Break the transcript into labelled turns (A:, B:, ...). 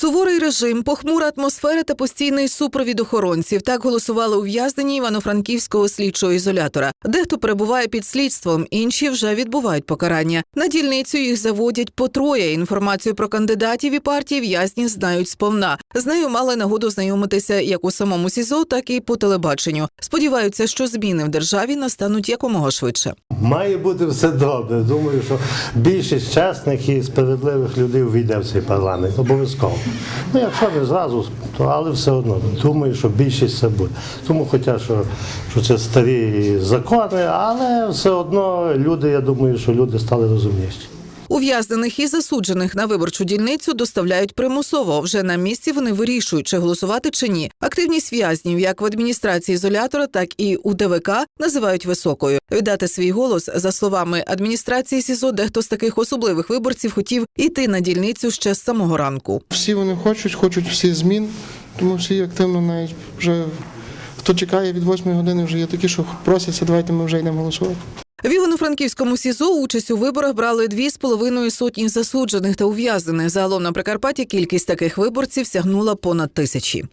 A: Суворий режим, похмура атмосфера та постійний супровід охоронців. Так голосували ув'язнені івано-франківського слідчого ізолятора. Дехто перебуває під слідством, інші вже відбувають покарання. На дільницю їх заводять по троє. Інформацію про кандидатів і партії в'язні знають сповна. З нею мали нагоду знайомитися як у самому СІЗО, так і по телебаченню. Сподіваються, що зміни в державі настануть якомога швидше.
B: Має бути все добре. Думаю, що більшість чесних і справедливих людей війде в цей парламент. Обов'язково. Ну, якщо не зразу, то але все одно. Думаю, що більшість це буде. Тому, хоча що, що це старі закони, але все одно люди, я думаю, що люди стали розумніші.
A: Ув'язнених і засуджених на виборчу дільницю доставляють примусово. Вже на місці вони вирішують, чи голосувати чи ні. Активність в'язнів як в адміністрації ізолятора, так і у ДВК називають високою. Віддати свій голос за словами адміністрації СІЗО, дехто з таких особливих виборців хотів іти на дільницю ще з самого ранку.
C: Всі вони хочуть, хочуть всі змін, тому всі активно навіть вже хто чекає від 8 години, вже є такі, що просяться, давайте ми вже йдемо голосувати.
A: В Івано-Франківському СІЗО участь у виборах брали дві з половиною сотні засуджених та ув'язнених. Загалом на Прикарпатті кількість таких виборців сягнула понад тисячі.